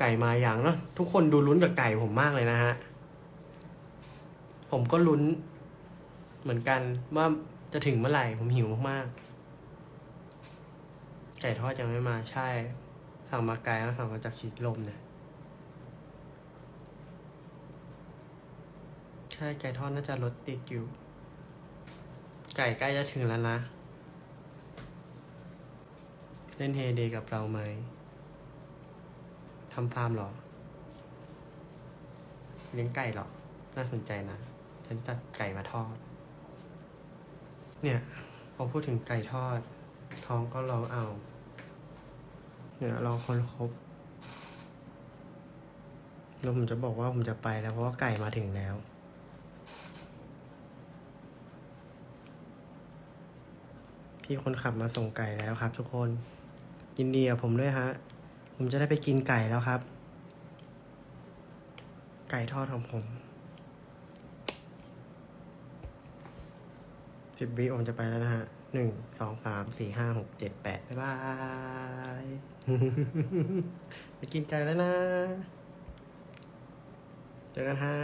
ไก่มาอย่างเนาะทุกคนดูลุ้นกับไก่ผมมากเลยนะฮะ ผมก็ลุ้น เหมือนกันว่าจะถึงเมื่อไหร่ ผมหิวมากๆไก่ทอดยังไม่มาใช่ สั่งมาไกลแล้วสั่งมาจากชีดลมเนี่ยใช่ไก่ทอดน่าจะรถติดอยู่ ไก่ใกล้จะถึงแล้วนะ เล่นเฮเดกับเราไหมำฟาร์มหรอ เลี้ยงไก่หรอ น่าสนใจนะ ฉันจะไก่มาทอด เนี่ย พอพูดถึงไก่ทอด ท้องก็ร้องเอา เนี่ยรอคนครบแล้วผมจะบอกว่าผมจะไปแล้วเพราะว่าไก่มาถึงแล้วพี่คนขับมาส่งไก่แล้วครับทุกคน ยินดีกับผมด้วยฮะ ผมจะได้ไปกินไก่แล้วครับ ไก่ทอดของผมสิบวิผมจะไปแล้วนะฮะหนึ่งสองสามสี่ห้าหกเจ็ดแปดบ๊ายบายไปกินไก่แล้วนะ เจอกันฮะ